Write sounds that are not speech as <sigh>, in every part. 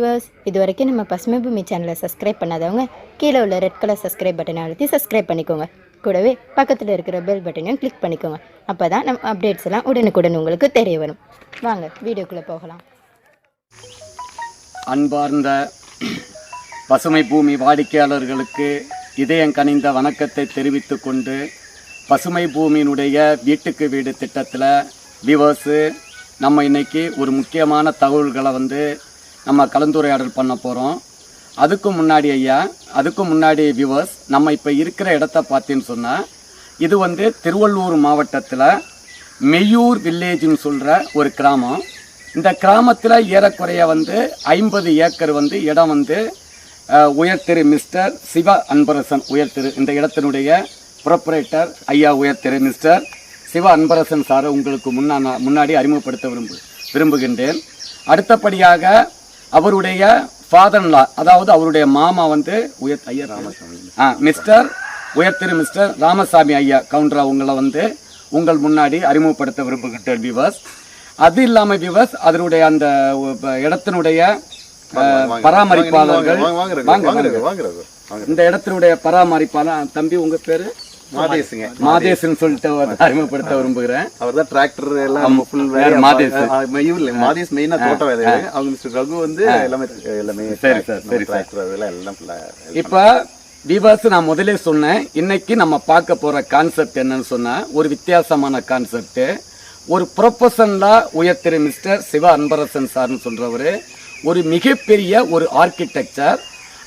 Viewers இது வரைக்கும் நம்ம பசுமை பூமி சேனலை சப்ஸ்கிரைப் பண்ணாதவங்க கீழே உள்ள ரெட் கலர் சப்ஸ்கிரைப் பட்டனை அழுத்தி சப்ஸ்கிரைப் பண்ணிக்கோங்க. கூடவே பக்கத்தில் இருக்கிற பெல் பட்டனையும் கிளிக் பண்ணிக்கோங்க. அப்போ தான் நம்ம அப்டேட்ஸ் எல்லாம் உடனுக்குடன் உங்களுக்கு தெரிய வரும். வாங்க வீடியோக்குள்ளே போகலாம். அன்பார்ந்த பசுமை பூமி வாடிக்கையாளர்களுக்கு இதயம் கனிந்த வணக்கத்தை தெரிவித்துக் கொண்டு பசுமை பூமியினுடைய வீட்டுக்கு வீடு திட்டத்தில் விவர்ஸு நம்ம இன்றைக்கி ஒரு முக்கியமான தகவல்களை வந்து நம்ம கலந்துரையாடல் பண்ண போகிறோம் அதுக்கு முன்னாடி ஐயா அதுக்கு முன்னாடி வியூவர்ஸ் நம்ம இப்போ இருக்கிற இடத்த பார்த்தீன்னு சொன்னால் இது வந்து திருவள்ளூர் மாவட்டத்தில் மெய்யூர் வில்லேஜ்னு சொல்கிற ஒரு கிராமம். இந்த கிராமத்தில் ஏறக்குறைய வந்து ஐம்பது ஏக்கர் வந்து இடம் வந்து அஹ், உயர் மிஸ்டர் சிவ அன்பரசன் உயர் இந்த இடத்தினுடைய ப்ரொப்ரேட்டர் ஐயா உயர் மிஸ்டர் சிவ அன்பரசன் சாரை உங்களுக்கு முன்னா முன்னாடி அறிமுகப்படுத்த விரும்பு விரும்புகின்றேன். அடுத்தபடியாக அவருடைய ஃபாதர்லா அதாவது அவருடைய மாமா வந்து உயர் ஐயா ராமசாமி. ஆ மிஸ்டர் உயர் திரு மிஸ்டர் ராமசாமி ஐயா கவுண்டர் அவங்கள வந்து உங்கள் முன்னாடி அறிமுகப்படுத்த விரும்புகின்றேன் விவர்ஸ் அது இல்லாம விவர்ஸ் அதனுடைய அந்த இடத்தினுடைய பராமரிப்பாளர்கள். இந்த இடத்தினுடைய பராமரிப்பாளர் தம்பி உங்க பேரு? மாதேசுங்க. மாதேசன் சொல்லிட்டு அறிமுகப்படுத்த விரும்புகிறேன். அவர் தான் டிராக்டர் எல்லாம் ஃபுல் மாதேஷ்? மயூர்ல மாதேஷ் மெயினா தோட்டம் வேலை அவங்க மிஸ்டர் ரகு வந்து எல்லாமே எல்லாமே சரி சார், சரி. டிராக்டர் அதெல்லாம் எல்லாம் இப்ப விவாஸ் நான் முதலே சொன்னேன். இன்னைக்கு நம்ம பார்க்க போற கான்செப்ட் என்னன்னு சொன்னா ஒரு வித்தியாசமான கான்செப்ட் ஒரு ப்ரொஃபஷனலா உயர்த்திரு மிஸ்டர் சிவ அன்பரசன் சார்னு சொல்றவரு. ஒரு மிகப்பெரிய ஒரு ஆர்கிடெக்சர்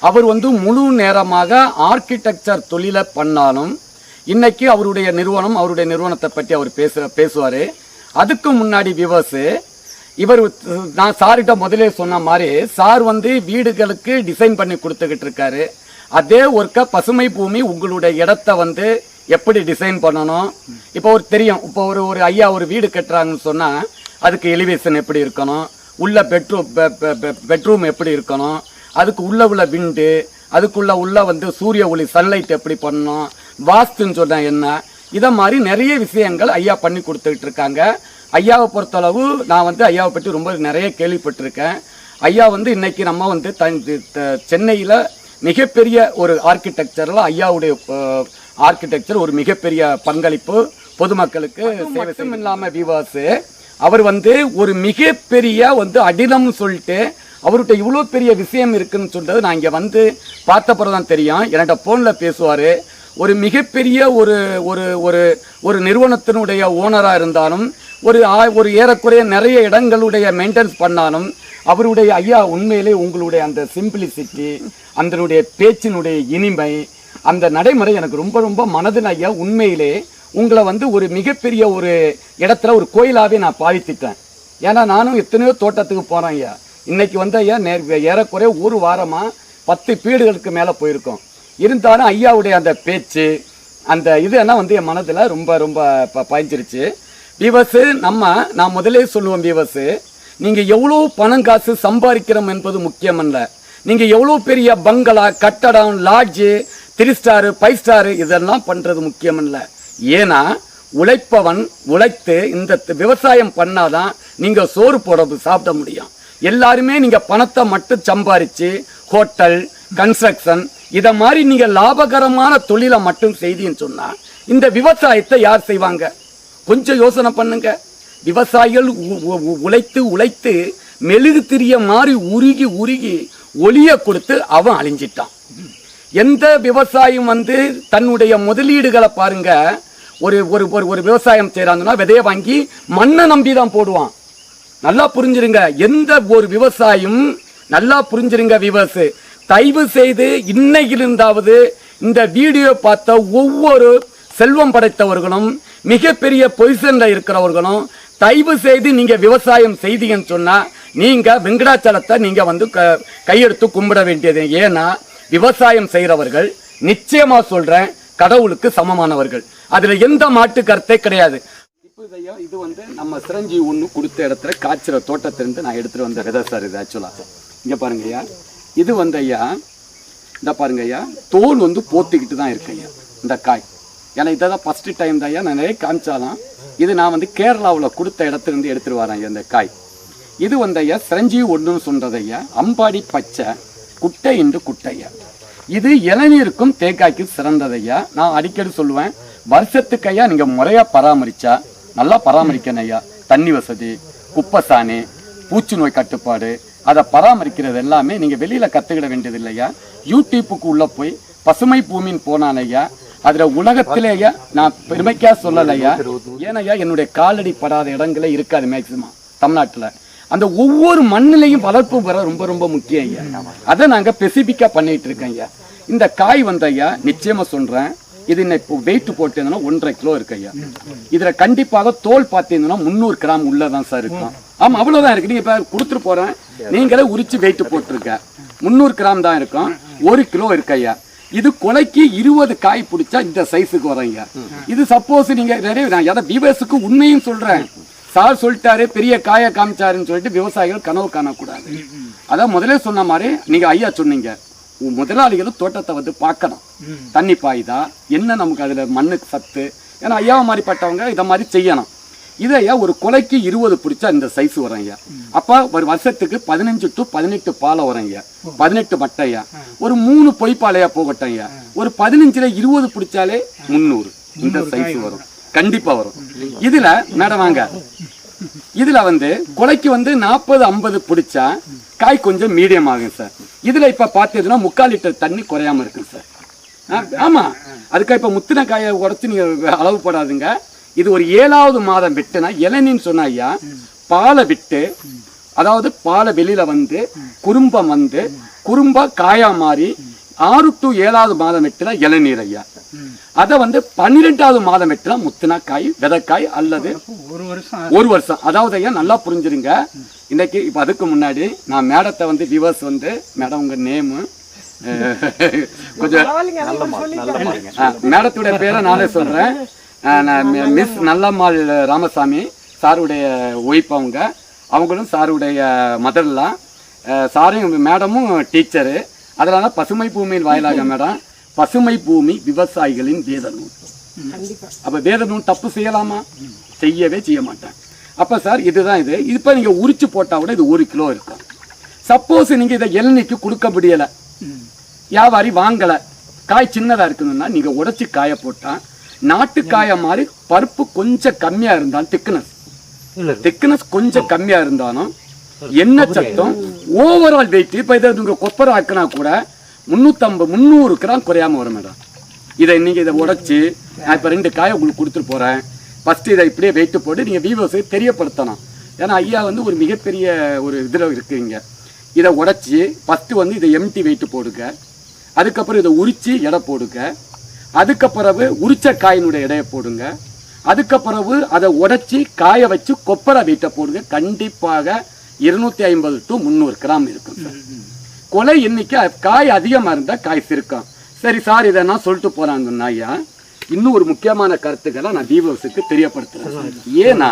அவர் வந்து முழு நேரமாக ஆர்கிடெக்சர் தொழிலை பண்ணாலும் இன்னைக்கு அவருடைய நிறுவனம் அவருடைய நிறுவனத்தை பற்றி அவர் பேச பேசுவார். அதுக்கு முன்னாடி விவர்ஸ் இவர் நான் சார்கிட்ட முதலே சொன்ன மாதிரி சார் வந்து வீடுகளுக்கு டிசைன் பண்ணி கொடுத்துக்கிட்டு இருக்காரு. அதே ஒர்க்க பசுமை பூமி உங்களுடைய இடத்த வந்து எப்படி டிசைன் பண்ணணும்? இப்போ ஒரு தெரியும். இப்போ ஒரு ஒரு ஐயா ஒரு வீடு கட்டுறாங்கன்னு சொன்னால் அதுக்கு எலிவேஷன் எப்படி இருக்கணும்? உள்ள பெட்ரூம் பெட்ரூம் எப்படி இருக்கணும்? அதுக்கு உள்ள உள்ள விண்டு அதுக்குள்ள உள்ள வந்து சூரிய ஒளி சன்லைட் எப்படி பண்ணணும் வாஸ்துன்னு சொன்னா என்ன? இதை மாதிரி நிறைய விஷயங்கள் ஐயா பண்ணி கொடுத்துக்கிட்டு இருக்காங்க. ஐயாவை பொறுத்தளவு நான் வந்து ஐயாவை பற்றி ரொம்ப நிறைய கேள்விப்பட்டிருக்கேன். ஐயா வந்து இன்னைக்கு நம்ம வந்து சென்னையில் மிகப்பெரிய ஒரு ஆர்கிடெக்சரில் ஐயாவுடைய ஆர்கிடெக்சர் ஒரு மிகப்பெரிய பங்களிப்பு பொதுமக்களுக்கு மட்டும் இல்லாமல் விவாஸ் அவர் வந்து ஒரு மிகப்பெரிய வந்து அடிலம்னு சொல்லிட்டு அவர்கிட்ட இவ்வளோ பெரிய விஷயம் இருக்குதுன்னு சொல்றது நான் இங்கே வந்து பார்த்த பிறகு தான் தெரியும். என்கிட்ட ஃபோனில் பேசுவார். ஒரு மிகப்பெரிய ஒரு ஒரு ஒரு ஒரு நிறுவனத்தினுடைய ஓனராக இருந்தாலும் ஒரு ஆ- ஒரு ஏறக்குறைய நிறைய இடங்களுடைய மெயின்டெனன்ஸ் பண்ணாலும் அவருடைய ஐயா உண்மையிலே உங்களுடைய அந்த சிம்பிளிசிட்டி அதனுடைய பேச்சினுடைய இனிமை அந்த நடைமுறை எனக்கு ரொம்ப ரொம்ப மனதில் ஐயா உண்மையிலே உங்களை வந்து ஒரு மிகப்பெரிய ஒரு இடத்துல ஒரு கோயிலாகவே நான் பாவித்துட்டேன். ஏன்னா நானும் எத்தனையோ தோட்டத்துக்கு போகிறேன் ஐயா. இன்னைக்கு வந்து ஐயா நேர் ஏறக்குறைய ஒரு வாரமாக பத்து பீடுகளுக்கு மேலே போயிருக்கோம். இருந்தாலும் ஐயாவுடைய அந்த பேச்சு அந்த இது எல்லாம் வந்து என் மனதில் ரொம்ப ரொம்ப ப- பாய்ஞ்சிருச்சு. விவசு நம்ம நான் முதலே சொல்லுவோம் விவசு நீங்கள் எவ்வளோ பணம் காசு சம்பாதிக்கிறோம் என்பது முக்கியமல்ல நீங்கள் எவ்வளோ பெரிய பங்களா கட்டடம் lodge three star five star இதெல்லாம் பண்றது முக்கியமல்ல ஏன்னா உழைப்பவன் உழைத்து இந்த விவசாயம் பண்ணாதான் நீங்கள் சோறு போடுறது சாப்பிட முடியும். எல்லாருமே நீங்க பணத்தை மட்டும் சம்பாரிச்சு ஹோட்டல் கன்ஸ்ட்ரக்ஷன் இதை மாதிரி நீங்க லாபகரமான தொழிலை மட்டும் செய்தீன்னு சொன்னா இந்த விவசாயத்தை யார் செய்வாங்க? கொஞ்சம் யோசனை பண்ணுங்க. விவசாயிகள் உழைத்து உழைத்து மெழுகு திரிய மாதிரி உருகி உருகி ஒளிய கொடுத்து அவன் அழிஞ்சிட்டான். எந்த விவசாயம் வந்து தன்னுடைய முதலீடுகளை பாருங்க. ஒரு ஒரு ஒரு ஒரு விவசாயம் செய்கிறாங்கன்னா விதைய வாங்கி மண்ணை நம்பி தான் போடுவான். நல்லா புரிஞ்சிருங்க. எந்த ஒரு விவசாயம் நல்லா புரிஞ்சிருங்க விவசு தயவு செய்து இன்னையிலிருந்தாவது இந்த வீடியோ பார்த்த ஒவ்வொரு செல்வம் படைத்தவர்களும் மிகப்பெரிய பொசிஷனில் இருக்கிறவர்களும் தயவு செய்து நீங்கள் விவசாயம் செய்தீங்கன்னு சொன்னால் நீங்கள் வெங்கடாச்சலத்தை நீங்கள் வந்து க- கையெடுத்து கும்பிட வேண்டியது. ஏன்னா விவசாயம் செய்கிறவர்கள் நிச்சயமாக சொல்கிறேன் கடவுளுக்கு சமமானவர்கள். அதில் எந்த மாட்டு கருத்தே கிடையாது. இப்போ இதையோ இது வந்து நம்ம சிரஞ்சி ஒன்று கொடுத்த இடத்துல காய்ச்சிற தோட்டத்திலிருந்து நான் எடுத்துட்டு வந்த விதை சார் இது ஆக்சுவலாக இங்கே பாருங்க ஐயா. இது வந்து ஐயா இந்த பாருங்க ஐயா. தோல் வந்து போத்திக்கிட்டு தான் இருக்கு ஐயா. இந்த காய். ஏன்னா இதை தான் ஃபஸ்ட்டு டைம் தான் ஐயா. நான் நிறைய காமிச்சாதான் இது நான் வந்து கேரளாவில் கொடுத்த இடத்துலேருந்து எடுத்துகிட்டு எடுத்துட்டு வரேன் ஐயா இந்த காய். இது வந்து ஐயா சிரஞ்சீவி ஒன்றுன்னு சொல்கிறது ஐயா. அம்பாடி பச்சை குட்டை என்று குட்டையா இது இளநீருக்கும் தேங்காய்க்கும் சிறந்ததையா நான் அடிக்கடி சொல்லுவேன் வருஷத்துக்கு ஐயா நீங்க முறையா பராமரிச்சா நல்லா பராமரிக்கணும் ஐயா. தண்ணி வசதி குப்பை சாணி பூச்சி நோய் கட்டுப்பாடு அதை பராமரிக்கிறது எல்லாமே நீங்கள் வெளியில் கற்றுக்கிட வேண்டியது இல்லையா யூடியூப்புக்கு உள்ளே போய் பசுமை பூமின்னு போனான் ஐயா. உலகத்திலேயா உலகத்திலேயே நான் பெருமைக்கா சொல்லலையா ஏனையா என்னுடைய காலடி படாத இடங்களே இருக்காது மேக்சிமம் தமிழ்நாட்டில். அந்த ஒவ்வொரு மண்ணிலையும் வளர்ப்பு வர ரொம்ப ரொம்ப முக்கியம் ஐயா. அதை நாங்கள் ஸ்பெசிஃபிக்காக பண்ணிகிட்டு இருக்கோம் ஐயா. இந்த காய் வந்து ஐயா நிச்சயமாக சொல்கிறேன் இது இப்போ வெயிட் போட்டிருந்தோம்னா ஒன்றரை கிலோ இருக்கு ஐயா. இதுல கண்டிப்பாக தோல் பார்த்தீங்கன்னா முந்நூறு கிராம் உள்ளதான் சார் இருக்கும். ஆமா அவ்வளவுதான் இருக்கு. நீங்க இப்ப கொடுத்துட்டு போறேன். நீங்களே உரிச்சு வெயிட் போட்டிருக்க. முந்நூறு கிராம் தான் இருக்கும். ஒரு கிலோ இருக்கு ஐயா. இது கொலைக்கு இருபது காய் பிடிச்சா இந்த சைஸுக்கு வரீங்க இது சப்போஸ் நீங்க நிறைய நான் எதை விவசுக்கு உண்மையும் சொல்றேன். சார் சொல்லிட்டாரு பெரிய காய காமிச்சாருன்னு சொல்லிட்டு விவசாயிகள் கனவு காணக்கூடாது. அதான் முதல்ல சொன்ன மாதிரி நீங்க ஐயா சொன்னீங்க. முதலாளிகளும் தோட்டத்தை வந்து பார்க்கணும். தண்ணி பாயுதா? என்ன நமக்கு அதுல மண்ணுக்கு சத்து? ஏன்னா ஐயாவை மாதிரி பட்டவங்க இதை மாதிரி செய்யணும். இது ஐயா ஒரு கொலைக்கு இருபது பிடிச்சா இந்த சைஸ் வரும் ஐயா. அப்ப ஒரு வருஷத்துக்கு பதினஞ்சு டு பதினெட்டு பாலை வரும் ஐயா. பதினெட்டு மட்டை ஐயா. ஒரு மூணு பொய்ப்பாலையா போகட்டும் ஐயா. ஒரு பதினஞ்சுல இருபது பிடிச்சாலே முந்நூறு. இந்த சைஸ் வரும். கண்டிப்பா வரும். இதுல மேடம் வாங்க. இதுல வந்து கொலைக்கு வந்து நாற்பது ஐம்பது பிடிச்சா காய் கொஞ்சம் மீடியம் ஆகும் சார் இதுல இப்ப பார்த்தீங்கன்னா முக்கால் லிட்டர் தண்ணி குறையாம இருக்குங்க சார் ஆமாம் ஆமா. அதுக்கு இப்ப முத்தின காயை உடச்சி நீங்க அளவு போடாதுங்க. இது ஒரு ஏழாவது மாதம் விட்டுனா இளநின்னு சொன்னா ஐயா பாலை விட்டு அதாவது பாலை வெளியில வந்து குறும்பம் வந்து குறும்பா காயா மாறி ஆறு டு ஏழாவது மாதம் வெட்டினா இளநீர் ஐயா. அதை வந்து பன்னிரெண்டாவது மாதம் வெட்டினா முத்தினா காய் விதைக்காய் அல்லது ஒரு வருஷம் ஒரு வருஷம். அதாவது ஐயா நல்லா புரிஞ்சிருங்க. இன்னைக்கு இப்போ அதுக்கு முன்னாடி நான் மேடத்தை வந்து விவர்ஸ் வந்து மேடம் உங்க நேமு கொஞ்சம் ஆ, மேடத்துடைய பேரை நானே சொல்றேன். ஆ, நான் மி- மிஸ் நல்லம்மாள் ராமசாமி சாருடைய ஒய்ஃப் அவங்க. அவங்களும் சாருடைய மதர்லாம் சாரும் மேடமும் டீச்சரு அதனால பசுமை பூமியின் வாயிலாக மேடம் பசுமை பூமி விவசாயிகளின் வேத நூல். அப்ப வேத நூல் தப்பு செய்யலாமா? செய்யவே செய்ய மாட்டேன். அப்ப சார் இதுதான் இது. இப்ப நீங்க உரிச்சு போட்டா கூட இது ஒரு கிலோ இருக்கும். சப்போஸ் நீங்க இதை இளநிக்கு கொடுக்க முடியல. வியாபாரி வாங்கல. காய் சின்னதா இருக்குதுன்னா நீங்க உடைச்சு காய போட்டா நாட்டு காய மாதிரி பருப்பு கொஞ்சம் கம்மியா இருந்தாலும் திக்னஸ் திக்னஸ் கொஞ்சம் கம்மியா இருந்தாலும் எண்ணெய் சத்தம்? ஓவரால் வெயிட் இப்ப இதை நீங்க கொப்பரை ஆக்கினா கூட முந்நூற்றம்பது முந்நூறு கிராம் குறையாம வரும் மேடம் இதை நீங்க இதை உடைச்சு நான் இப்ப ரெண்டு காயை உங்களுக்கு கொடுத்துட்டு போறேன். ஃபர்ஸ்ட் இதை இப்படியே வெயிட் போட்டு நீங்க விவோஸை தெரியப்படுத்தணும். ஏன்னா ஐயா வந்து ஒரு மிகப்பெரிய ஒரு இதுல இருக்குங்க இதை உடைச்சி ஃபர்ஸ்ட் வந்து இதை எம்டி வெயிட் போடுங்க. அதுக்கப்புறம் இதை உரிச்சு எடை போடுங்க. அதுக்கு பிறகு உரிச்ச காயினுடைய எடையை போடுங்க. அதுக்கு பிறகு அதை உடைச்சி காய வச்சு கொப்பரை வெயிட்டை போடுங்க. கண்டிப்பாக இருநூத்தி ஐம்பது டு முந்நூறு கிராம் இருக்கும் சார் கொலை எண்ணிக்கை காய் அதிகமா இருந்தா காய் சிறுக்கும். சரி சார் இதை நான் சொல்லிட்டு போறாங்கன்னா ஐயா. இன்னும் ஒரு முக்கியமான கருத்துக்களை நான் தீபவசுக்கு தெரியப்படுத்துறேன். ஏன்னா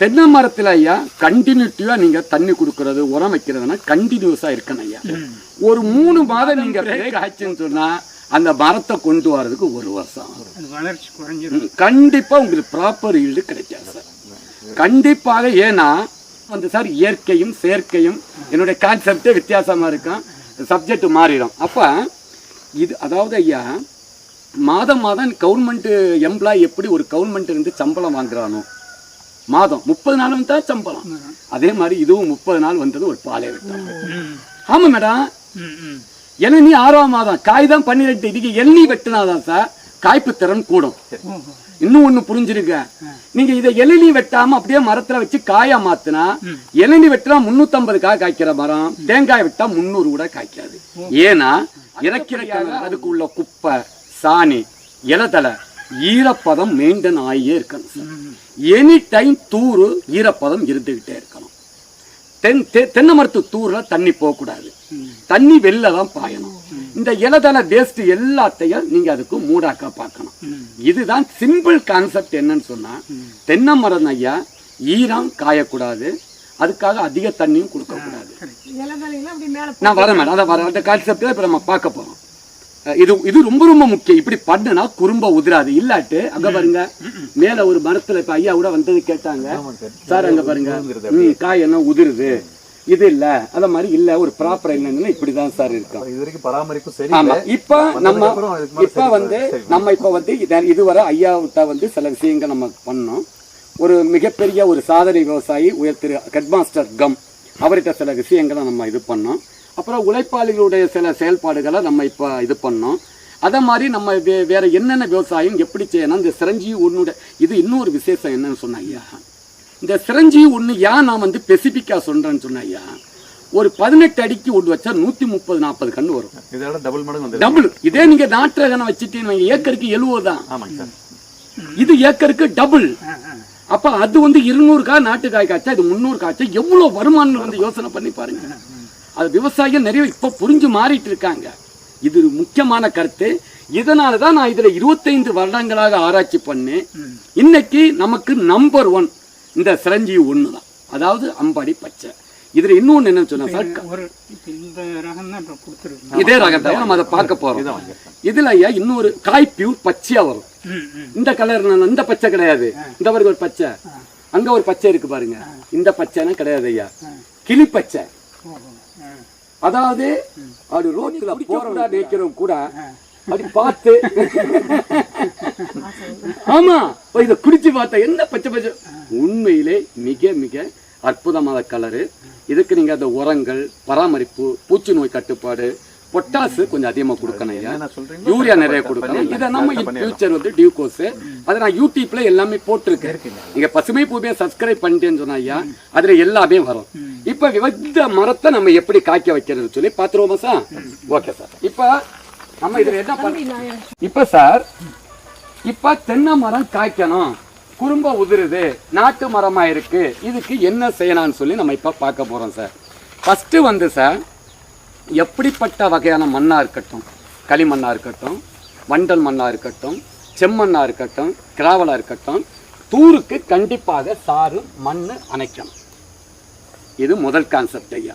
தென்னை மரத்துல ஐயா கண்டினியூட்டிவா நீங்க தண்ணி கொடுக்கறது உரம் வைக்கிறதுனா கண்டினியூஸா இருக்கணும் ஐயா. ஒரு மூணு மாதம் நீங்க break ஆச்சுன்னு சொன்னா அந்த மரத்தை கொண்டு வர்றதுக்கு ஒரு வருஷம் வளர்ச்சி குறைஞ்சிரும். ம், கண்டிப்பா உங்களுக்கு ப்ராப்பர் ஈல்டு கிடைக்காது சார் கண்டிப்பாக ஏன்னா வந்து சார் இயற்கையும் செயற்கையும் என்னுடைய கான்செப்டே வித்தியாசமா இருக்கும் சப்ஜெக்ட் மாறிடும். அப்போ இது அதாவது ஐயா மாதம் மாதம் கவர்மெண்ட்டு எம்ப்ளாய் எப்படி ஒரு கவர்மெண்ட் இருந்து சம்பளம் வாங்குறானோ? மாதம் முப்பது நாளும் தான் சம்பளம். அதே மாதிரி இதுவும் முப்பது நாள் வந்தது ஒரு பாலை விட்டோம் ஆமா மேடம். ஏன்னா நீ ஆறாம் மாதம் காய் தான் பன்னிரெண்டு இதுக்கு எண்ணி வெட்டினாதான் சார் காய்ப்பு திறன் கூடும். இன்னும் ஒண்ணு புரிஞ்சிருங்க. நீங்க இதை எளநீ வெட்டாம அப்படியே மரத்துல வச்சு காயா மாத்துனா இளநீ வெட்டினா முன்னூத்தம்பது காய் காய்க்கிற மரம் தேங்காய் வெட்டா முந்நூறு கூட காய்க்காது. ஏன்னா இறக்கிறக்காக அதுக்கு உள்ள குப்பை சாணி இலதலை ஈரப்பதம் மெயின்டைன் ஆகியே இருக்கணும் சார். எனி டைம் தூறு ஈரப்பதம் இருந்துகிட்டே இருக்கணும். தென் தென்னை மரத்து தூர்ல தண்ணி போகக்கூடாது. தண்ணி வெளில தான் பாயணும். இந்த இலதலை வேஸ்ட் எல்லாத்தையும் நீங்க அதுக்கு மூடாக்கா பார்க்கணும். இதுதான் சிம்பிள் கான்செப்ட் என்னன்னு சொன்னா தென்னை மரம் ஐயா ஈரம் காயக்கூடாது. அதுக்காக அதிக தண்ணியும் கொடுக்க கூடாது நான் வரேன் மேடம். அதான் வரேன். அந்த கான்செப்ட் இப்ப நம்ம பார்க்க போறோம். அஹ் இது இது ரொம்ப ரொம்ப முக்கியம். இப்படி பண்ணுனா குறும்ப உதிராது. இல்லாட்டு அங்க பாருங்க மேல ஒரு மரத்துல இப்ப ஐயா கூட வந்தது கேட்டாங்க. சார். அங்க பாருங்க. காய் என்ன உதிருது. இது இல்ல. அத மாதிரி இல்ல. ஒரு ப்ராப்பர் இல்லைன்னா இப்படிதான் சார் இருக்கும் இது வரைக்கும் பராமரிப்பு சரி. ஆமா. இப்ப நம்ம இப்ப வந்து நம்ம இப்ப வந்து இத- இதுவரை ஐயாவிட்ட வந்து சில விஷயங்கள் நம்ம பண்ணோம். ஒரு மிகப்பெரிய ஒரு சாதனை விவசாயி உயர் திரு ஹெட்மாஸ்டர் கம் அவர்கிட்ட சில விஷயங்களை நம்ம இது பண்ணோம். அப்புறம் உழைப்பாளிகளுடைய சில செயல்பாடுகளை நம்ம இப்ப இது பண்ணோம். அதே மாதிரி நம்ம வே- வேற என்னென்ன விவசாயம் எப்படி செய்யணும் இந்த சிரஞ்சீவி ஒன்னுடைய இது இன்னொரு விசேஷம் என்னன்னு சொன்ன ஐயா. இந்த சிரஞ்சீவி ஒன்று ஏன் நான் வந்து ஸ்பெசிஃபிக்காக சொல்றேன்னு சொன்ன ஐயா? ஒரு பதினெட்டு அடிக்கு ஒன்று வச்சா நூற்றி முப்பது நாற்பது கன்று வரும். இதோட டபுள் மடங்கு டபுள் இதே நீங்க நாட்டு ரகனை வச்சுட்டீங்க ஏக்கருக்கு எழுபது தான். ஆமாங்க சார். இது ஏக்கருக்கு டபுள் அப்ப அது வந்து இருநூறு காய் நாட்டு காய் காய்ச்சா இது முந்நூறு காய்ச்சா எவ்வளவு வருமானம் வந்து யோசனை பண்ணி பாருங்க. அது விவசாயிகள் நிறைய இப்ப புரிஞ்சு மாறிட்டு இருக்காங்க. இது முக்கியமான கருத்து. இதனால தான் நான் இதுல இருபத்தைந்து வருடங்களாக ஆராய்ச்சி பண்ணி இன்னைக்கு நமக்கு நம்பர் ஒன் இந்த சிரஞ்சீவி ஒன்று தான் அதாவது அம்பாடி பச்சை. இதுல இன்னொன்னு என்ன சொன்னா சார் ஒரு இப்ப இந்த ரகம் தான் இப்போ கொடுத்துருக்கு இதே ரகம் தான் நம்ம அதை பார்க்க போறோம். இதுல ஐயா இன்னொரு காய் பியூர் பச்சையா வரும். இந்த கலர் இந்த பச்சை கிடையாது. இந்த பாருங்க ஒரு பச்சை. அங்க ஒரு பச்சை இருக்கு பாருங்க. இந்த பச்சைனா கிடையாது ஐயா. கிளி பச்சை. அதாவது அப்படி ரோட்ல போறவங்க நினைக்கிறவங்க கூட அப்படி பார்த்து. ஆமா இத குடிச்சு பார்த்தா என்ன பச்சை பச்சை? உண்மையிலே மிக மிக அற்புதமான கலரு இதுக்கு நீங்க அந்த உரங்கள் பராமரிப்பு பூச்சி நோய் கட்டுப்பாடு பொட்டாசு கொஞ்சம் அதிகமா கொடுக்கணும் ஐயா. யூரியா நிறைய கொடுக்கணும். இதை நம்ம ஃபியூச்சர் வந்து டியூகோஸ் அதை நான் யூடியூப்ல எல்லாமே போட்டிருக்கேன். நீங்க பசுமை பூமியை சப்ஸ்கிரைப் பண்ணிட்டேன்னு சொன்னா ஐயா அதுல எல்லாமே வரும். இப்ப இந்த மரத்தை நம்ம எப்படி காய்க்க வைக்கிறது சொல்லி பாத்துருவோமா சார்? Okay sir. இப்ப நம்ம இதுல என்ன பண்ண இப்ப சார் இப்ப தென்னை மரம் காய்க்கணும். குறும்ப உதிருது நாட்டு மரமா இருக்கு. இதுக்கு என்ன செய்யலாம்னு சொல்லி நம்ம இப்ப பார்க்க போறோம் சார். ஃபர்ஸ்ட் வந்து சார் எப்படிப்பட்ட வகையான மண்ணா இருக்கட்டும். களிமண்ணா இருக்கட்டும் வண்டல் மண்ணா இருக்கட்டும் செம்மண்ணா இருக்கட்டும் கிராவலா இருக்கட்டும் தூருக்கு கண்டிப்பாக சாறு மண் அணைக்கணும். இது முதல் கான்செப்ட் ஐயா.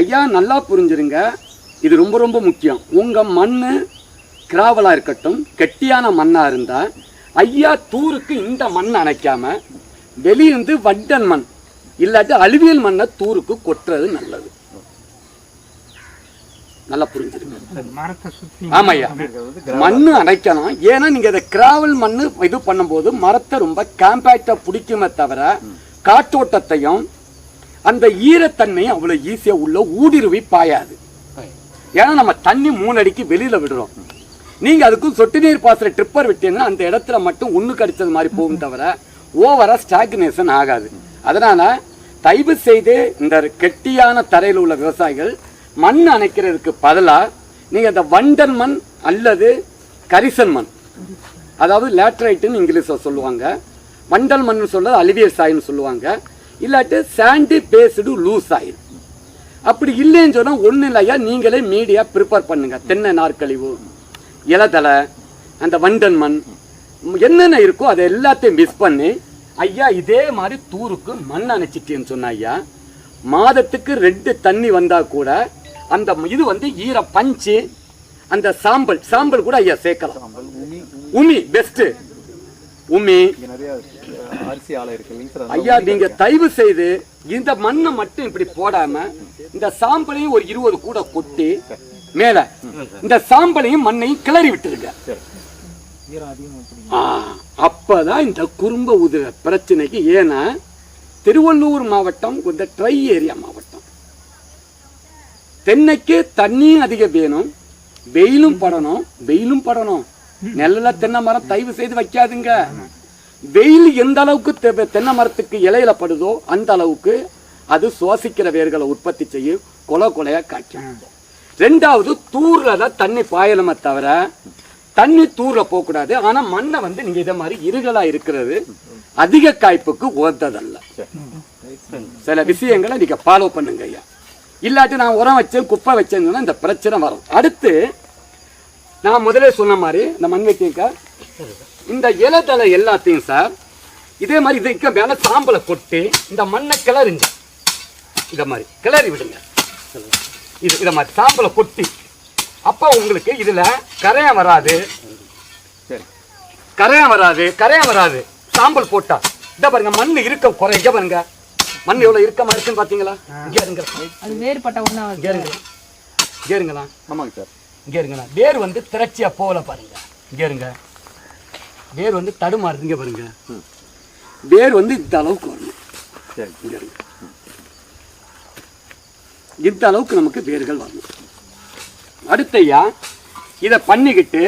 ஐயா நல்லா புரிஞ்சிருங்க. இது ரொம்ப ரொம்ப முக்கியம். உங்க மண் கிராவலா இருக்கட்டும் கெட்டியான மண்ணா இருந்தா ஐயா தூருக்கு இந்த மண் அணைக்காம வெளியிருந்து வட்டன் மண் இல்லாட்டி அழுவியல் மண்ணை தூருக்கு கொட்டுறது நல்லது. நல்லா சுற்றி ஆமாய்யா. மண்ணு அணைக்கணும். ஏன்னா நீங்க இதை கிராவல் மண்ணு இது பண்ணும்போது மரத்தை ரொம்ப காம்பேக்டா பிடிக்குமே தவிர காற்றோட்டத்தையும் அந்த ஈரத்தன்மையும் அவ்வளவு ஈஸியா உள்ள ஊடுருவி பாயாது. ஏன்னா நம்ம தண்ணி மூணு அடிக்கு வெளியில் விடுறோம். நீங்கள் அதுக்கும் சொட்டு நீர் பாசற ட்ரிப்பர் விட்டீங்கன்னா அந்த இடத்துல மட்டும் ஒன்று கடித்தது மாதிரி போகும் தவிர ஓவராக ஸ்டாக்னேஷன் ஆகாது. அதனால் தயவு செய்து இந்த கெட்டியான தரையில் உள்ள விவசாயிகள் மண் அணைக்கிறதுக்கு பதிலாக நீங்கள் அந்த வண்டல் மண் அல்லது கரிசன் மண் அதாவது லேட்ரைட்டுன்னு இங்கிலீஷில் சொல்லுவாங்க. வண்டல் மண் சொல்கிறது அலிவியல் சாயின்னு சொல்லுவாங்க. இல்லாட்டி சாண்டி பேஸ்டு லூஸ் ஆயில் அப்படி இல்லைன்னு சொன்னா ஒன்றும் இல்லையா நீங்களே மீடியா ப்ரிப்பேர் பண்ணுங்க. தென்னை நார்க்கழிவு இலதலை அந்த வண்டன் மண் என்னென்ன இருக்கோ அதை எல்லாத்தையும் மிஸ் பண்ணி ஐயா இதே மாதிரி தூருக்கு மண் அணைச்சிட்டேன்னு சொன்ன ஐயா மாதத்துக்கு ரெண்டு தண்ணி வந்தா கூட அந்த இது வந்து ஈர பஞ்சு அந்த சாம்பல் சாம்பல் கூட ஐயா சேர்க்கலாம். உமி பெஸ்ட் உமி ஐயா நீங்க தயவு செய்து இந்த மண்ணை மட்டும் இப்படி போடாம இந்த சாம்பலையும் ஒரு இருபது கூட கொட்டி மேல இந்த சாம்பலையும் மண்ணையும் கிளறி விட்டுருங்க. அப்பதான் இந்த குறும்ப உதிர பிரச்சனைக்கு ஏன்னா திருவள்ளூர் மாவட்டம் இந்த ட்ரை ஏரியா மாவட்டம். தென்னைக்கு தண்ணியும் அதிகம் வேணும். வெயிலும் படணும் வெயிலும் படணும். நெல்ல தென்னை மரம் தயவு செய்து வைக்காதுங்க. வெயில் எந்த அளவுக்கு தெ- தென்னை மரத்துக்கு இலையில படுதோ அந்த அளவுக்கு அது சுவாசிக்கிற வேர்களை உற்பத்தி செய்யும். கொலை கொலையா காய்க்கும். ரெண்டாவது தூர்ல தான் தண்ணி பாயணுமே தவிர தண்ணி தூர்ல போகக்கூடாது. ஆனா மண்ணை வந்து நீங்க இதை மாதிரி இருகலா இருக்கிறது அதிக காய்ப்புக்கு உகந்ததல்ல. சில விஷயங்களை நீங்க ஃபாலோ பண்ணுங்க ஐயா. இல்லாட்டி நான் உரம் வச்சேன் குப்பை வச்சேன்னு இந்த பிரச்சனை வரும். அடுத்து நான் முதலே சொன்ன மாதிரி இந்த மண் வெட்டிங்க இந்த இலத்தலை எல்லாத்தையும் சார் இதே மாதிரி இதுக்கு மேல சாம்பலை கொட்டி இந்த மண்ணை கிளறிங்க. இந்த மாதிரி கிளறி விடுங்க. இது இதை மாதிரி சாம்பலை கொட்டி. அப்போ உங்களுக்கு இதுல கரையம் வராது. சரி. கரையம் வராது கரையம் வராது. சாம்பல் போட்டா. இத பாருங்க மண் இருக்க குறை இங்க பாருங்க. மண் எவ்வளவு இருக்கமா இருக்குன்னு பாத்தீங்களா? இங்க இருங்க. அது வேறுபட்ட ஒன்றா இங்க இருங்க. இங்க இருங்களா ஆமாங்க சார் இங்க இருங்களா வேர் வந்து திரட்சியா போகல பாருங்க. இங்க இருங்க. வேர் வந்து தடுமாறுது இங்க பாருங்க. வேர் வந்து இந்த அளவுக்கு வரணும். சரி. இங்க இருங்க இந்த அளவுக்கு நமக்கு வேர்கள் வரணும். அடுத்தையா இதை பண்ணிக்கிட்டு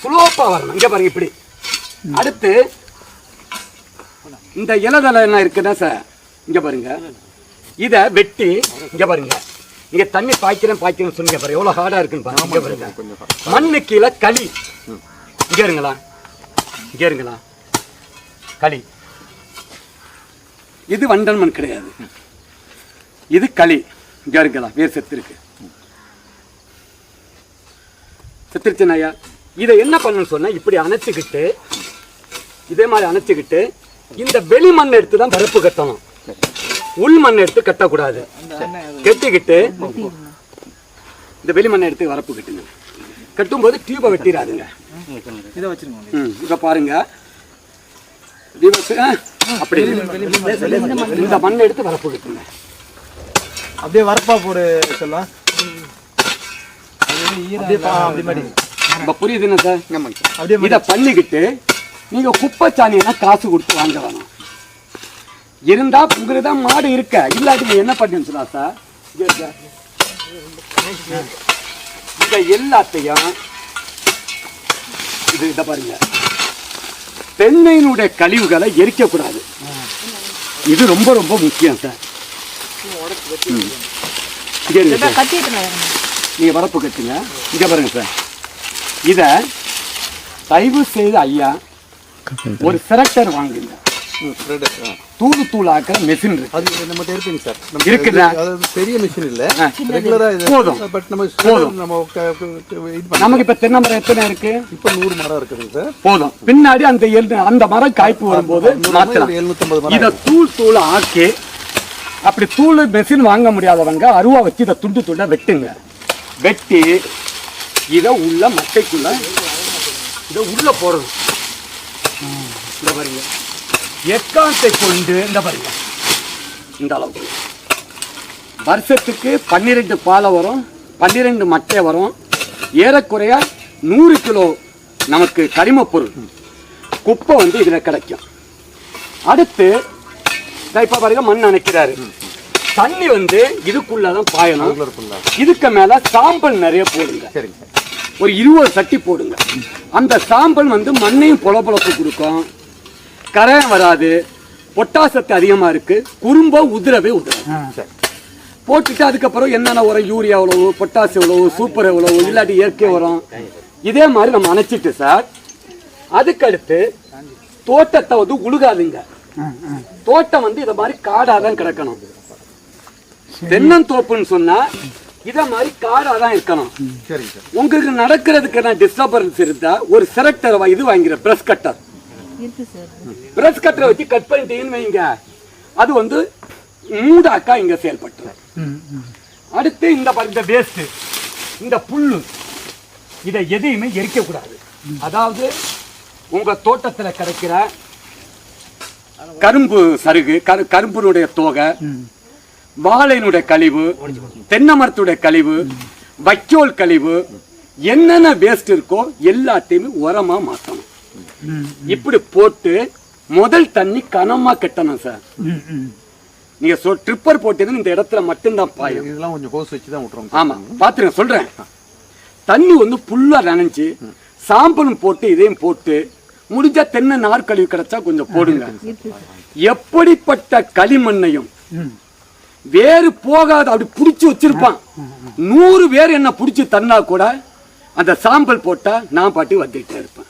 ஸ்லோப்பா வரணும். இங்க பாருங்க இப்படி. அடுத்து இந்த இலதலை என்ன இருக்குன்னா சார் இங்க பாருங்க. இதை வெட்டி இங்க பாருங்க. இங்க தண்ணி பாய்க்கிறேன் பாய்க்கிறேன் சொல்லுங்க பாருங்க. எவ்வளவு ஹார்டா இருக்குன்னு பாருங்க. மண்ணு கீழே களி. இங்க இருங்களா இங்கே இருங்களா களி. இது வண்டல் மண் கிடையாது. இது களி. இங்கே இருக்கலாம். வேர் செத்து இருக்கு. செத்துருச்சுன்னு ஐயா? இதை என்ன பண்ணணும்னு சொன்னா இப்படி அணைச்சிக்கிட்டு இதே மாதிரி அணைச்சிக்கிட்டு இந்த வெளி மண் எடுத்து தான் பரப்பு கட்டணும். உள் மண் எடுத்து கட்டக்கூடாது. கட்டிக்கிட்டு இந்த வெளி மண்ணை எடுத்து வரப்பு கட்டுங்க. கட்டும்போது டியூபை வெட்டிடாதுங்க. இதை வச்சிருங்க. இப்போ பாருங்க. தீபத்து, ஆ, அப்படி இந்த மண்ணை எடுத்து வரப்பு கட்டுங்க அப்படியே வரப்பா போடு சொல்லலாம் இப்போ புரியுதுன்னு சார்? அப்படியே இதை பண்ணிக்கிட்டு நீங்க குப்பை சாணியெல்லாம் காசு கொடுத்து வாங்க வேணாம். இருந்தா உங்களுக்கு தான் மாடு இருக்க. இல்லாட்டி என்ன பண்ணுன்னு சொன்னா சார். இத எல்லாத்தையும் இது இத பாருங்க. தென்னையினுடைய கழிவுகளை எரிக்க கூடாது இது ரொம்ப ரொம்ப முக்கியம் சார். ம். இங்க இருங்க சார். கட்டிட்டு நடக்கணும் நீங்க வரப்பு கட்டுங்க. இங்க பாருங்க சார். இத தயவு செய்து ஐயா ஒரு செரக்டர் வாங்குங்க. தூள் தூள் ஆக்கிற மெஷின் இருக்கு. அது நம்மகிட்ட இருக்குங்க சார். நம்ம இருக்குதா? அதாவது பெரிய மிஷின் இல்ல. ரெகுலரா இது போதும். பட் நம்ம போதும். நம்ம நமக்கு இப்ப தென்னை மரம் எத்தனை இருக்கு? இப்போ நூறு மரம் இருக்குதுங்க சார். போதும். பின்னாடி அந்த அந்த மரம் காய்ப்பு வரும்போது மாத்தலாம் இத தூள் தூள் ஆக்கி அப்படி தூள் மெஷின் வாங்க முடியாதவங்க அருவா வச்சு இதை துண்டு துண்டா வெட்டுங்க. வெட்டி இத உள்ள மட்டைக்குள்ள இத உள்ள போடணும். இந்த பாருங்க. எக்காத்தை கொண்டு இந்த பாருங்க இந்த அளவுக்கு. வருஷத்துக்கு பன்னிரெண்டு பாலை வரும் பன்னிரெண்டு மட்டை வரும். ஏறக்குறைய நூறு கிலோ நமக்கு கரிமப் பொருள். குப்பை வந்து இதில் கிடைக்கும். அடுத்து இப்ப பாருங்க மண் அணைக்கிறாரு. தண்ணி வந்து இதுக்குள்ளதான் பாயணும். இதுக்கு மேல சாம்பல் நிறைய போடுங்க. சரிங்க. ஒரு இருபது சட்டி போடுங்க. அந்த சாம்பல் வந்து மண்ணையும் பொலப்பொலப்பு கொடுக்கும். கரையம் வராது பொட்டாசத்து அதிகமா இருக்கு குறும்ப உதிரவே உதிரும். சரி போட்டுட்டு அதுக்கப்புறம் என்னென்ன உரம் யூரியா எவ்வளவு பொட்டாஸ் எவ்வளவு சூப்பர் எவ்வளவு இல்லாட்டி இயற்கை உரம் இதே மாதிரி நம்ம அணைச்சிட்டு சார் அதுக்கடுத்து தோட்டத்தை வந்து உழுகாதுங்க. தோட்டம் வந்து இத மாதிரி காடாதான் கிடக்கணும். தென்னந்தோப்புன்னு சொன்னா இத மாதிரி காடாதான் இருக்கணும். சரிங்க சார். உங்களுக்கு நடக்கிறதுக்கு நான் டிஸ்டர்பன்ஸ் இருந்தா ஒரு செலக்டர் இது வாங்கிற பிரஷ் கட்டர் பிரஷ் கட்டரை வச்சு கட் பண்ணிட்டீங்கன்னு வைங்க. அது வந்து மூடாக்கா இங்க செயல்பட்டு. அடுத்து இந்த பாரு, இந்த வேஸ்ட் இந்த புல்லு இதை எதையுமே எரிக்க கூடாது. அதாவது உங்க தோட்டத்துல கிடைக்கிற கரும்பு சருகு கரு கரும்பினுடைய தோகை வாழையினுடைய கழிவு தென்னை மரத்துடைய கழிவு வைக்கோல் கழிவு என்னென்ன வேஸ்ட் இருக்கோ எல்லாத்தையுமே உரமா மாத்தணும். இப்படி போட்டு முதல் தண்ணி கனமா கட்டணும் சார். நீங்க சொல் ட்ரிப்பர் போட்டீங்கன்னா இந்த இடத்துல மட்டும்தான் பாயும். இதெல்லாம் கொஞ்சம் கோஸ் வச்சு தான் விட்டுறோம் ஆமா பாத்துருங்க சொல்றேன். தண்ணி வந்து புல்லா நனைஞ்சு சாம்பலும் போட்டு இதையும் போட்டு முடிஞ்சா தென்னை நார் கழிவு கிடைச்சா கொஞ்சம் போடுங்க. எப்படிப்பட்ட களிமண்ணையும் வேறு போகாத அப்படி புடிச்சு வச்சிருப்பான். நூறு பேர் என்ன புடிச்சு தன்னா கூட அந்த சாம்பல் போட்டா நான் பாட்டி வந்துட்டே இருப்பேன்.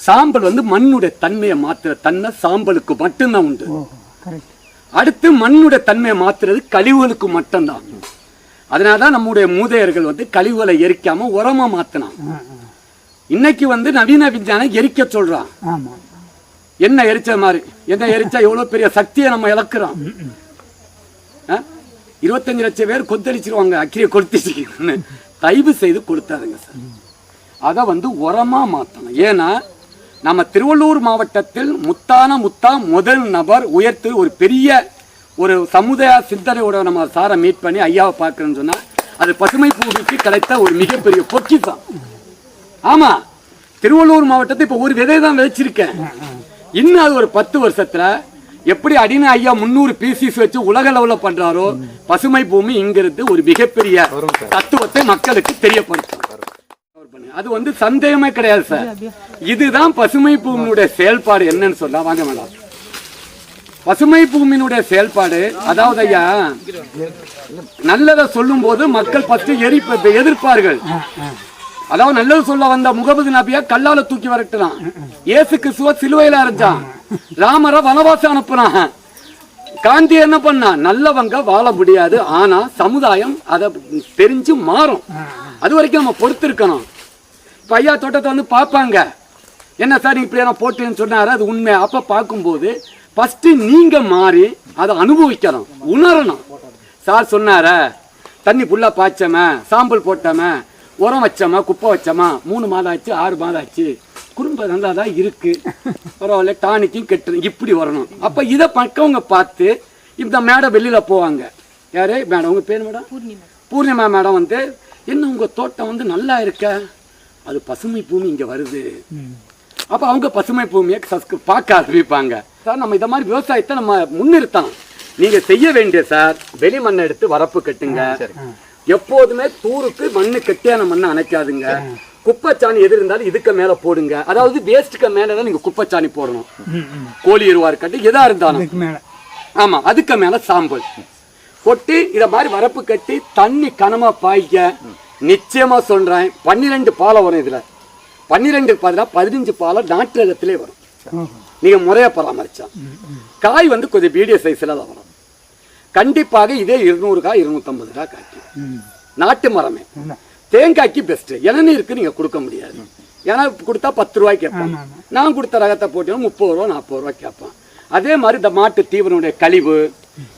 சாம்பல் வந்து மண்ணுடைய தன்மையை மாத்துற தன்மை சாம்பலுக்கு மட்டும்தான் உண்டு. அடுத்து மண்ணுடைய தன்மையை மாத்துறது கழிவுகளுக்கு மட்டும்தான். அதனாலதான் நம்முடைய மூதையர்கள் வந்து கழிவுகளை எரிக்காம உரமா மாத்தினான் இன்னைக்கு வந்து நவீன விஞ்ஞானம் எரிக்க சொல்றான் என்ன எரிச்ச மாதிரி? என்ன எரிச்சா எவ்வளவு பெரிய சக்தியை நம்ம இழக்கிறோம்? இருபத்தஞ்சு லட்சம் பேர் கொந்தளிச்சிருவாங்க அக்கிரியை கொளுத்திச்சிக்கணும்னு. தயவு செய்து கொடுத்தாருங்க சார். அதை வந்து உரமா மாற்றணும் ஏன்னா நம்ம திருவள்ளூர் மாவட்டத்தில் முத்தான முத்தா முதல் நபர் உயர்த்து ஒரு பெரிய ஒரு சமுதாய சிந்தனையோட நம்ம சாரை மீட் பண்ணி ஐயாவை பார்க்கறேன்னு சொன்னா அது பசுமை பூமிக்கு கிடைத்த ஒரு மிகப்பெரிய பொக்கிஷம். ஆமா திருவள்ளூர் மாவட்டத்தை இப்ப ஒரு விதை தான் விதைச்சிருக்கேன். இன்னும் அது ஒரு பத்து வருஷத்துல எப்படி அடின ஐயா முந்நூறு பீசிஸ் வச்சு உலக லெவலில் பண்றாரோ பசுமை பூமி இங்கிருந்து ஒரு மிகப்பெரிய தத்துவத்தை மக்களுக்கு தெரியப்படுத்தும். அது வந்து சந்தேகமே கிடையாது சார். இதுதான் பசுமை பூமியுடைய செயல்பாடு என்னன்னு சொன்னா வாங்க மேடம். பசுமை பூமியினுடைய செயல்பாடு அதாவது ஐயா நல்லதை சொல்லும் போது மக்கள் ஃபர்ஸ்ட் எரி எதிர்ப்பார்கள். அதாவது நல்லது சொல்ல வந்த முகமது நபியா கல்லால தூக்கி வரட்டுறான் இயேசு கிறிஸ்துவ சிலுவையில அரைஞ்சான். ராமரை வனவாசம் அனுப்புனான். காந்தி என்ன பண்ணா நல்லவங்க வாழ முடியாது ஆனா சமுதாயம் அதை தெரிஞ்சு மாறும். அது வரைக்கும் நம்ம பொறுத்து ஐயா தோட்டத்தை வந்து பார்ப்பாங்க. என்ன சார் இப்படி நான் போட்டேன்னு சொன்னாரு அது உண்மை. அப்ப பார்க்கும்போது ஃபர்ஸ்ட் நீங்க மாறி அதை அனுபவிக்கணும் உணரணும். சார் சொன்னார தண்ணி புல்லா பாய்ச்சம சாம்பல் போட்டம உரம் வச்சோமா குப்பை வச்சோமா மூணு மாதம் ஆச்சு ஆறு மாதம் ஆச்சு. குடும்பம் நல்லா தான் இருக்கு. பரவாயில்ல டானிக்கும் கெட்டு இப்படி வரணும். அப்ப இதை பக்கவங்க பார்த்து இந்த மேடம் வெளியில போவாங்க. யாரு? மேடம் உங்க பேர் மேடம்? பூர்ணிமா மேடம் வந்து என்ன உங்க தோட்டம் வந்து நல்லா இருக்க? அது பசுமை பூமி இங்க வருது. அப்ப அவங்க பசுமை பூமியை சஸ்கு பார்க்க ஆரம்பிப்பாங்க. சார் நம்ம இந்த மாதிரி விவசாயத்தை நம்ம முன்னிறுத்தணும். நீங்க செய்ய வேண்டிய சார் வெளி மண்ணை எடுத்து வரப்பு கட்டுங்க. எப்போதுமே தூருக்கு மண்ணு கெட்டியான மண்ணை அணைக்காதுங்க. குப்பைச்சாணி எது இருந்தாலும் இதுக்கு மேல போடுங்க. அதாவது வேஸ்ட்டுக்கு மேல தான் நீங்க குப்பைச்சாணி போடணும். கோழி எருவா இருக்கட்டும் எதா இருந்தாலும். ஆமா அதுக்கு மேல சாம்பல். கொட்டி இத மாதிரி வரப்பு கட்டி தண்ணி கனமா பாய்க்க. நிச்சயமா சொல்றேன். பன்னிரெண்டு பாலை வரும் இதுல. பன்னிரெண்டு பதிலா பதினஞ்சு பாலை நாட்டு ரகத்திலே வரும். நீங்க முறையா பராமரிச்சா. காய் வந்து கொஞ்சம் மீடிய சைஸ்ல தான் வரும். கண்டிப்பாக இதே இருநூறு காய் இருநூத்தம்பது காய் காய்க்கும். நாட்டு மரமே. தேங்காய்க்கு பெஸ்ட் இளநீருக்கு நீங்க கொடுக்க முடியாது. ஏன்னா கொடுத்தா பத்து ரூபாய்க்கு கேட்பான் நான் கொடுத்த ரகத்தை போட்டீங்கன்னா முப்பது ரூபா நாற்பது ரூபாய் கேட்பான். அதே மாதிரி இந்த மாட்டு தீவனுடைய கழிவு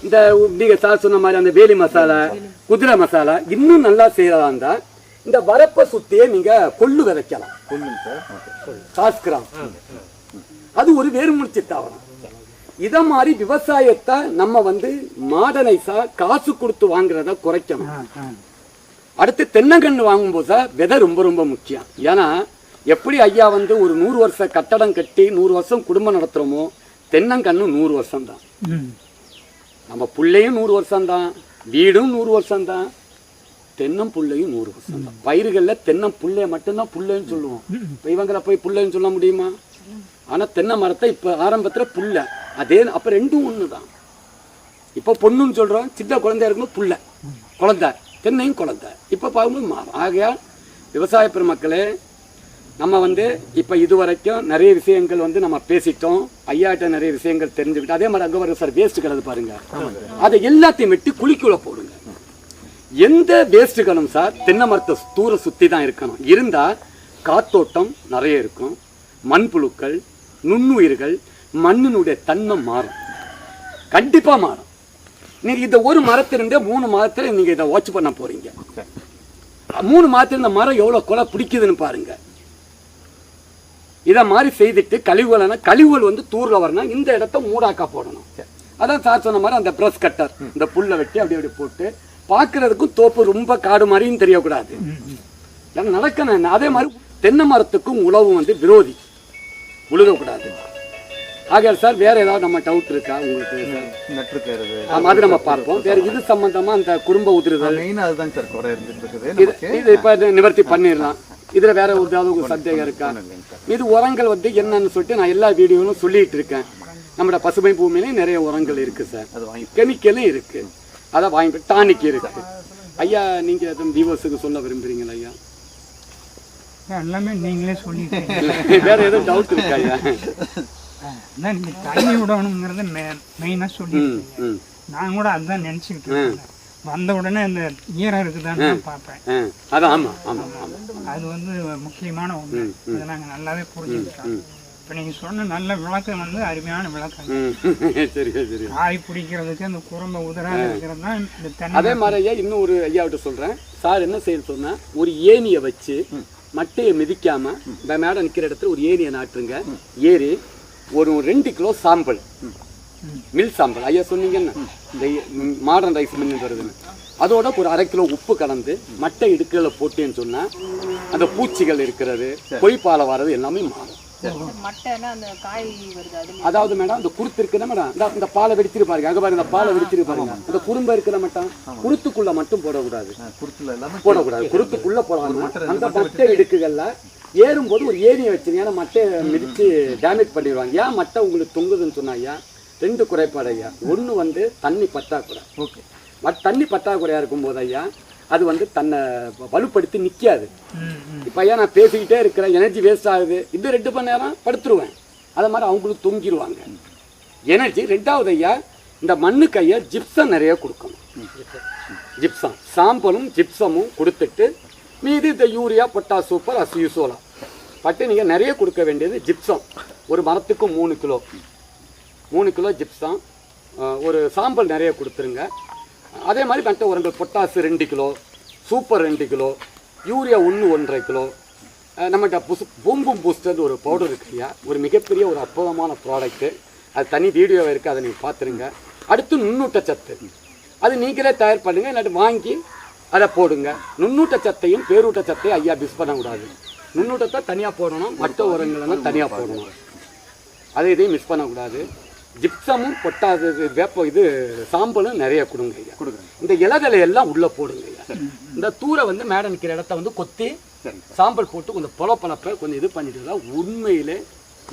இந்த நீங்க சார் சொன்ன மாதிரி அந்த வேலி மசாலா குதிரை மசாலா இன்னும் நல்லா செய்யறதா இருந்தா இந்த வரப்பை சுத்தியே நீங்க கொள்ளு விதைக்கலாம். சொல்லுங்க சார் ஓகே காசு கிராம் அது ஒரு வேறுமுடிச்சு தாவரம். இத மாதிரி விவசாயத்தை நம்ம வந்து மாடனைஸா காசு கொடுத்து வாங்குறத குறைக்கணும். அடுத்து தென்னங்கன்று வாங்கும்போது விதை ரொம்ப ரொம்ப முக்கியம். ஏன்னா எப்படி ஐயா வந்து ஒரு நூறு வருஷ கட்டடம் கட்டி நூறு வருஷம் குடும்பம் நடத்துறோமோ தென்னங்கன்று நூறு வருஷம் தான் நம்ம புள்ளையும் நூறு வருஷம் தான் வீடும் நூறு வருஷம் தான் தென்னம் புள்ளையும் நூறு வருஷம் தான் பயிர்களில் தென்னம் புள்ளைய மட்டும்தான் புள்ளைன்னு சொல்லுவோம். இப்போ இவங்களை போய் புள்ளைன்னு சொல்ல முடியுமா? ஆனா தென்னை மரத்தை இப்போ ஆரம்பத்துல புள்ள. அதே அப்ப ரெண்டும் ஒன்று தான் இப்போ பொண்ணுன்னு சொல்றோம் சின்ன குழந்தையா இருக்கும்போது புள்ள. குழந்தை. தென்னையும் குழந்தை. இப்போ பார்க்கும்போது ஆகையால் விவசாய பெருமக்களே நம்ம வந்து இப்போ இதுவரைக்கும் நிறைய விஷயங்கள் வந்து நம்ம பேசிட்டோம். ஐயாட்ட நிறைய விஷயங்கள் தெரிஞ்சுக்கிட்டோம். அதே மாதிரி அங்கே வர சார் வேஸ்ட் கிடது பாருங்க. அதை எல்லாத்தையும் வெட்டி குழிக்குள்ள போடுங்க. எந்த வேஸ்ட்டுகளும் சார் தென்னை மரத்தை தூர சுற்றி தான் இருக்கணும். இருந்தால் காத்தோட்டம் நிறைய இருக்கும். மண்புழுக்கள் நுண்ணுயிர்கள் மண்ணினுடைய தன்மை மாறும். கண்டிப்பாக மாறும். நீங்கள் இந்த ஒரு மரத்திலிருந்தே மூணு மரத்தில் நீங்கள் இதை வாட்ச் பண்ண போகிறீங்க மூணு மரத்தில் இந்த மரம் எவ்வளோ கொலை பிடிக்குதுன்னு பாருங்கள் இதை மாதிரி செய்துட்டு கழிவுகள்னா கழிவுகள் வந்து தூரில் வரணும். இந்த இடத்த மூடாக்கா போடணும். அதான் சார் சொன்ன மாதிரி அந்த ப்ரஷ் கட்டர் இந்த புல்லை வெட்டி அப்படி அப்படி போட்டு பார்க்கறதுக்கும் தோப்பு ரொம்ப காடு மாதிரியும் தெரியக்கூடாது. ஏன்னா நடக்கணும் அதே மாதிரி தென்னை மரத்துக்கும் உழவு வந்து விரோதி. உழுகக்கூடாது. ஆகையால் சார் வேற ஏதாவது நம்ம டவுட் இருக்கா உங்களுக்கு ஆமா, அது நம்ம பார்ப்போம். வேற இது சம்பந்தமா அந்த குடும்ப உதிர்தல் மெயினாக அதுதாங்க சார் குறை இருந்துட்டு இருக்குது. இது இப்ப நிவர்த்தி பண்ணிடலாம். இதுல வேற ஒரு ஏதாவது உங்களுக்கு சந்தேகம் இருக்கா? இது உரங்கள் வந்து என்னன்னு சொல்லிட்டு நான் எல்லா வீடியோவும் சொல்லிட்டு இருக்கேன். நம்மளோட பசுமை பூமியிலையும் நிறைய உரங்கள் இருக்கு சார் கெமிக்கலும் இருக்கு. அதை வாங்கி டானிக் இருக்கு. ஐயா நீங்க எதுவும் வியூவர்ஸுக்கு சொல்ல விரும்புறீங்களா ஐயா? எல்லாமே நீங்களே சொல்லிட்டீங்க. <laughs> வேற எதுவும் டவுட் இருக்கா ஐயா? அதான் நீங்க தண்ணி விடணுங்கிறத மெயினாக ம் நான் கூட அதுதான் நினச்சிக்கிட்டு இருக்கேன். வந்த உடனே அந்த ஈரம் இருக்குதான்னு தான் பார்ப்பேன். அதான் ஆமா ஆமா ஆமா. அது வந்து முக்கியமான ஒன்று அதை நாங்கள் நல்லாவே புரிஞ்சுக்கிட்டோம் இப்போ நீங்கள் சொன்ன நல்ல விளக்கம் வந்து அருமையான விளக்கம். <laughs> சரி சரி காய் பிடிக்கிறதுக்கு அந்த குறும்ப உதராக இருக்கிறது தான் இந்த தென்னை அதே மாதிரி ஐயா இன்னும் ஒரு ஐயாவிட்ட சொல்றேன். சார் என்ன செய்ய சொன்னா ஒரு ஏணியை வச்சு மட்டையை மிதிக்காம இந்த மேடம் நிக்கிற இடத்துல ஒரு ஏணியை நாட்டுருங்க ஏறி ஒரு ரெண்டு கிலோ சாம்பல். மில் சாம்பல் ஐயா சொன்னீங்கன்னா இந்த மாடர்ன் ரைஸ் மில் வருதுன்னு அதோட ஒரு அரை கிலோ உப்பு கலந்து மட்டை இடுக்கல போட்டேன்னு சொன்னா அந்த பூச்சிகள் இருக்கிறது பொய்ப்பாலை வர்றது எல்லாமே மாறும். மட்டைன்னா அந்த காய் வருது அது அதாவது மேடம் அந்த குருத்து இருக்குன்னா மேடம்? இந்த இந்த பாலை வெடிச்சிரு பாருங்க அங்க பாருங்க இந்த பாலை வெடிச்சிரு பாருங்க. அந்த குறும்ப இருக்கிற மட்டும் குருத்துக்குள்ள மட்டும் போடக்கூடாது. போடக்கூடாது. குருத்துக்குள்ள போடலாம். அந்த மட்டை இடுக்குகள்ல ஏறும்போது ஒரு ஏணியை வச்சிருங்க. ஏன்னா மட்டையை மிதிச்சு டேமேஜ் பண்ணிடுவாங்க. ஏன் மட்டை உங்களுக்கு தொங்குதுன்னு சொன்னா ஐயா? ரெண்டு குறைபாடு ஐயா. ஒண்ணு வந்து தண்ணி பற்றாக்குறை. ஓகே. மற்ற தண்ணி பற்றாக்குறையா இருக்கும்போது ஐயா அது வந்து தன்னை வலுப்படுத்தி ம். இப்போ ஐயா நான் பேசிக்கிட்டே இருக்கிறேன் எனர்ஜி வேஸ்ட் ஆகுது. இது ரெண்டு மணி நேரம் படுத்துருவேன். அதே மாதிரி அவங்களும் தூங்கிடுவாங்க எனர்ஜி ரெண்டாவது ஐயா இந்த மண்ணுக்கு ஐயா ஜிப்சம் நிறைய கொடுக்கணும். ஜிப்சம் சாம்பலும் ஜிப்சமும் கொடுத்துட்டு மீதி இந்த யூரியா பொட்டாஸ் சூப்பர் அஸ் யூசோலா பட்டு நீங்கள் நிறைய கொடுக்க வேண்டியது ஜிப்சம் ஒரு மரத்துக்கு மூணு கிலோ. மூணு கிலோ ஜிப்ஸாம் ஒரு சாம்பல் நிறைய கொடுத்துருங்க. அதே மாதிரி மற்ற உரங்கள் பொட்டாசு ரெண்டு கிலோ சூப்பர் ரெண்டு கிலோ யூரியா ஒன்று ஒன்றரை கிலோ. நம்மகிட்ட புசு பூம்பும் பூஸ்டர் ஒரு பவுடர் இருக்கு இல்லையா ஒரு மிகப்பெரிய ஒரு அற்புதமான ப்ராடக்ட்டு அது தனி வீடியோ இருக்குது அதை நீங்கள் பார்த்துருங்க. அடுத்து நுண்ணூட்ட சத்து. அது நீங்களே தயார் பண்ணுங்கள் இல்லாட்டி வாங்கி அதை போடுங்க. பேரூட்ட சத்தையை ஐயா மிஸ் பண்ணக்கூடாது. நுண்ணூட்டத்தை தனியாக போடணும் மற்ற உரங்களெல்லாம் தனியாக போடணும். அதை இதையும் மிஸ் பண்ணக்கூடாது. ஜிப்சமும் பொட்டாது இது வேப்ப இது சாம்பலும் நிறைய கொடுங்க ஐயா கொடுக்குறேன். இந்த இலதலை எல்லாம் உள்ள போடுங்க ஐயா இந்த தூரை வந்து மேடம் நிற்கிற இடத்த வந்து கொத்தி சாம்பல் போட்டு கொஞ்சம் பொல கொஞ்சம் இது பண்ணிட்டு உண்மையிலே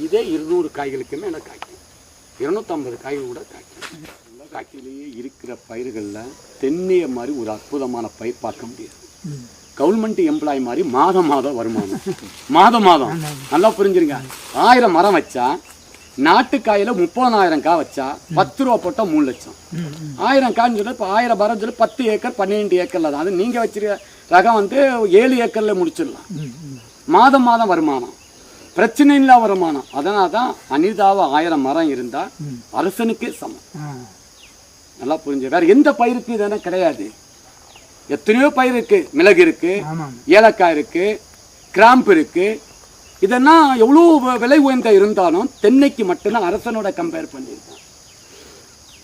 இதே இருநூறு காய்களுக்குமே எனக்கு காய்க்கும். இருநூத்தம்பது காய்கள் கூட காய்க்கும். காய்ச்சிலேயே இருக்கிற பயிர்களில் தென்னைய மாதிரி ஒரு அற்புதமான பயிர் பார்க்க முடியாது. கவர்மெண்ட் எம்ப்ளாய் மாதிரி மாதம் மாதம் வருமானம். மாதம் மாதம். நல்லா புரிஞ்சுருங்க. ஆயிரம் மரம் வச்சா நாட்டுக்காயில முப்பதாயிரம் காய் வச்சா பத்து ரூபா போட்டா மூணு லட்சம். ஆயிரம் காய்னு சொல்லி இப்போ ஆயிரம் மரம் சொல்லி பத்து ஏக்கர் பன்னிரெண்டு ஏக்கர்ல தான். அது நீங்க வச்சிருக்க ரகம் வந்து ஏழு ஏக்கர்ல முடிச்சிடலாம். மாதம் மாதம் வருமானம். பிரச்சனை இல்லா வருமானம். அதனால தான் அனிதாவை ஆயிரம் மரம் இருந்தா அரசனுக்கே சமம். நல்லா புரிஞ்சு. வேற எந்த பயிருக்கு இதெல்லாம் கிடையாது. எத்தனையோ பயிர் இருக்கு. மிளகு இருக்கு ஏலக்காய் இருக்கு கிராம்பு இருக்கு. இதெல்லாம் எவ்வளோ விலை உயர்ந்த இருந்தாலும் தென்னைக்கு மட்டும்தான் அரசனோட கம்பேர் பண்ணியிருக்கான்.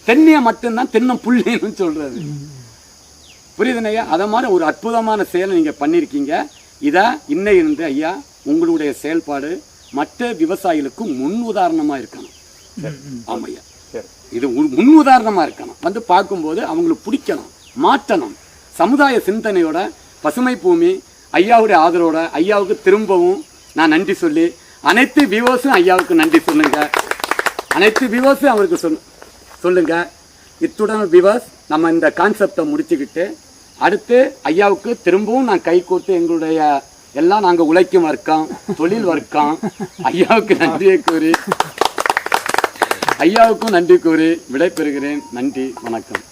தென்னையை மட்டும்தான் தென்னம் புள்ளின்னு சொல்றது. புரியுதுனையா அதை மாதிரி ஒரு அற்புதமான செயலை நீங்கள் பண்ணியிருக்கீங்க. இதை இன்னை இருந்து ஐயா உங்களுடைய செயல்பாடு மற்ற விவசாயிகளுக்கு முன் உதாரணமாக இருக்கணும். ஆமையா சரி. இது முன் உதாரணமாக இருக்கணும். வந்து பார்க்கும்போது அவங்களுக்கு பிடிக்கணும் மாற்றணும். சமுதாய சிந்தனையோட பசுமை பூமி ஐயாவுடைய ஆதரவோட ஐயாவுக்கு திரும்பவும் நான் நன்றி சொல்லி அனைத்து விவோஸும் ஐயாவுக்கு நன்றி சொல்லுங்க. அனைத்து விவோஸும் அவருக்கு சொல் சொல்லுங்க. இத்துடன் விவாஸ் நம்ம இந்த கான்செப்டை முடிச்சுக்கிட்டு அடுத்து ஐயாவுக்கு திரும்பவும் நான் கை கோர்த்து எங்களுடைய எல்லாம் நாங்கள் உழைக்கும் வர்க்கம் தொழில் வர்க்கம் ஐயாவுக்கு நன்றியை கூறி ஐயாவுக்கும் நன்றி கூறி விடைபெறுகிறேன். நன்றி வணக்கம்.